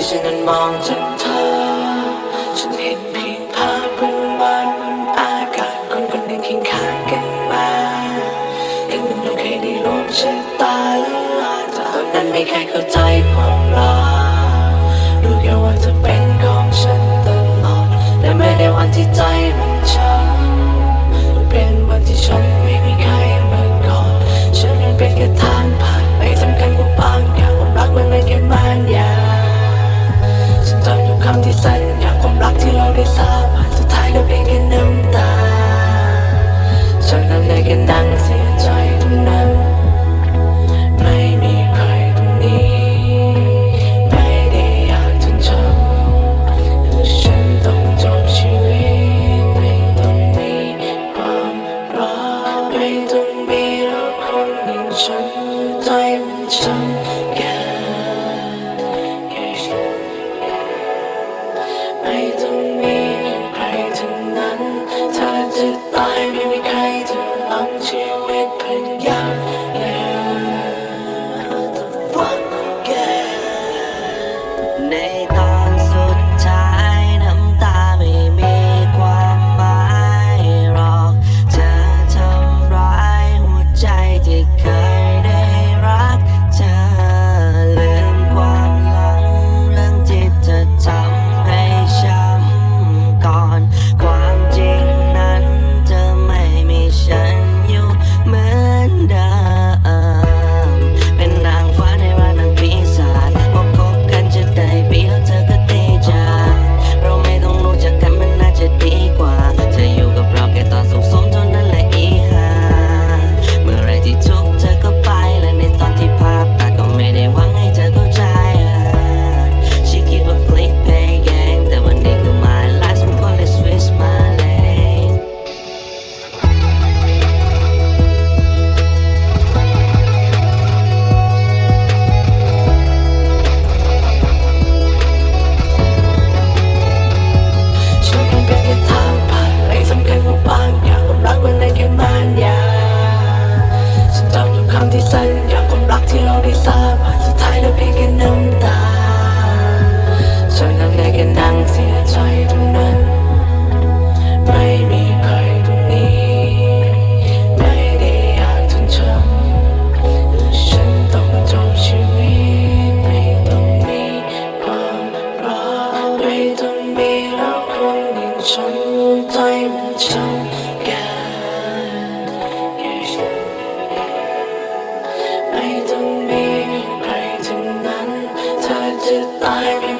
ที่ฉันนั้นมองจากเธอ ฉันเห็นเพียงภาพวันวานบนอากาศคนคนหนึ่งเคียงข้างกันมากันหนึ่งเราเคยได้ร่วมชะตาและลาแต่ตอนนั้นไม่เคยเข้าใจความรักรู้แค่ว่าเธอเป็นของฉันตลอดและไม่ได้วันที่ใจมันช้ำเป็นวันที่ฉันไม่มีใครมาก่อนฉันยังเป็นแค่ ม่ต้องมีแล้วคนอย่างฉันใจมันช้ำแก่ไม่ต้องมีใครทั้งนั้นถ้าจะตายไม่มีใครจะหลังชีวิตเพียงอย่าง Yeah The fuck yeah ในตอ คำที่สัญญาความรักที่เราได้สาบสุดท้ายแล้วเพียงแค่น้ำตาฉันนั้นได้แค่นั่งเสียใจตรงนั้น ไม่มีใครตรงนี้ ไม่ได้อยากจนช้ำฉันต้องจบชีวิตไม่ต้องมีความรักไม่ต้องมีแล้วคนอย่างฉันหัวใจมันช้ำ นั้นถ้